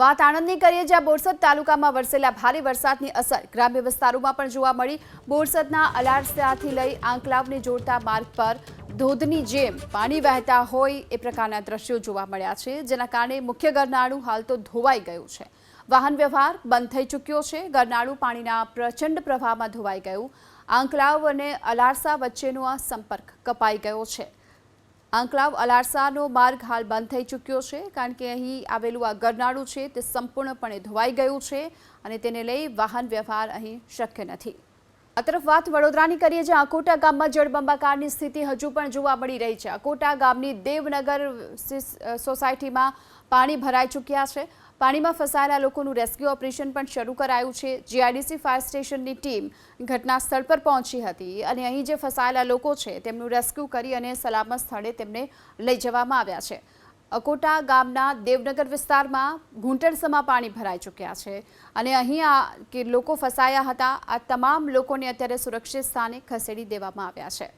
વાત આણંદની કરીએ, જ્યાં બોરસદ તાલુકામાં વરસેલા ભારે વરસાદની અસર ગ્રામ્ય વિસ્તારોમાં પણ જોવા મળી. બોરસદના અલારસાથી લઈ આંકલાવને જોડતા માર્ગ પર ધોધની જેમ પાણી વહેતા હોય એ પ્રકારના દ્રશ્યો જોવા મળ્યા છે, જેના કારણે મુખ્ય ગરનાળું હાલ તો ધોવાઈ ગયું છે. વાહન વ્યવહાર બંધ થઈ ચૂક્યો છે, ગરનાળું પાણીના પ્રચંડ પ્રવાહમાં ધોવાઈ ગયું. આંકલાવ અને અલારસા વચ્ચેનો આ સંપર્ક કપાઈ ગયો છે. આંકલાવ અલારસાનો માર્ગ હાલ બંધ થઈ ચૂક્યો છે, કારણ કે અહીં આવેલું આ ગરનાળું છે તે સંપૂર્ણપણે ધોવાઈ ગયું છે અને તેને લઈ વાહન વ્યવહાર અહીં શક્ય નથી. આ તરફ વાત વડોદરાની કરીએ જે અકોટા ગામમાં જળબંબાકારની સ્થિતિ હજુ પણ જોવા મળી રહી છે. અકોટા ગામની દેવનગર સિસ- સોસાયટીમાં પાણી ભરાઈ ચૂક્યા છે. પાણીમાં ફસાયેલા લોકોનું રેસ્ક્યુ ઓપરેશન પણ શરૂ કરાયું છે. જીઆઈડીસી ફાયર સ્ટેશનની ટીમ ઘટના સ્થળ પર પહોંચી હતી અને અહીં જે ફસાયેલા લોકો છે તેમનું રેસ્ક્યુ કરી અને સલામત સ્થળે તેમને લઈ જવામાં આવ્યા છે. અકોટા ગામના દેવનગર વિસ્તારમાં ઘૂંટણસમાં પાણી ભરાઈ ચૂક્યા છે અને અહીં આ કે લોકો ફસાયા હતા. આ તમામ લોકોને અત્યારે સુરક્ષિત સ્થાને ખસેડી દેવામાં આવ્યા છે.